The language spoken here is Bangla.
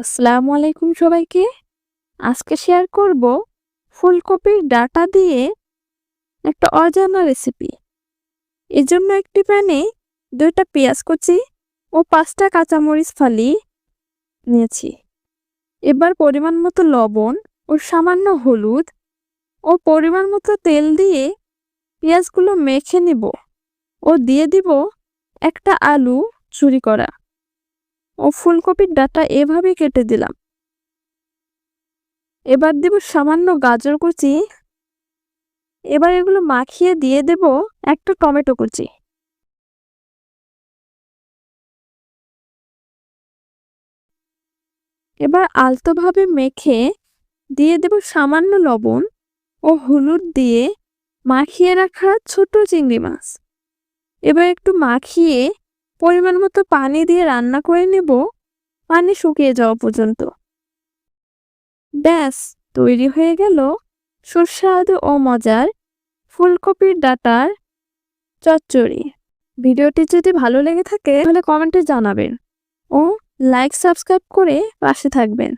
আসসালামু আলাইকুম সবাইকে। আজকে শেয়ার করব ফুলকপির ডাটা দিয়ে একটা অজানা রেসিপি এর জন্য একটি প্যানে দুইটা পেঁয়াজ কুচি ও পাঁচটা কাঁচামরিচ ফালি নিয়েছি। এবার পরিমাণ মতো লবণ ও সামান্য হলুদ ও পরিমাণ মতো তেল দিয়ে পেঁয়াজগুলো মেখে নিব ও দিয়ে দিব একটা আলু চুরি করা। ও ফুলকপির ডাটা এভাবে কেটে দিলাম। এবার দেব সামান্য গাজর কুচি। এবার এগুলো মাখিয়ে দিয়ে দেব একটা টমেটো কুচি। এবার আলতোভাবে মেখে দিয়ে দেব সামান্য লবণ ও হলুদ দিয়ে মাখিয়ে রাখা ছোট চিংড়ি মাছ। এবার একটু মাখিয়ে পরিমাণ মতো পানি দিয়ে রান্না করে নেব। পানি শুকিয়ে যাওয়া পর্যন্ত। ব্যাস, তৈরি হয়ে গেল সুস্বাদু ও মজার ফুলকপির ডাটার চচ্চড়ি। ভিডিওটি যদি ভালো লেগে থাকে, তাহলে কমেন্টে জানাবেন ও লাইক, সাবস্ক্রাইব করে পাশে থাকবেন।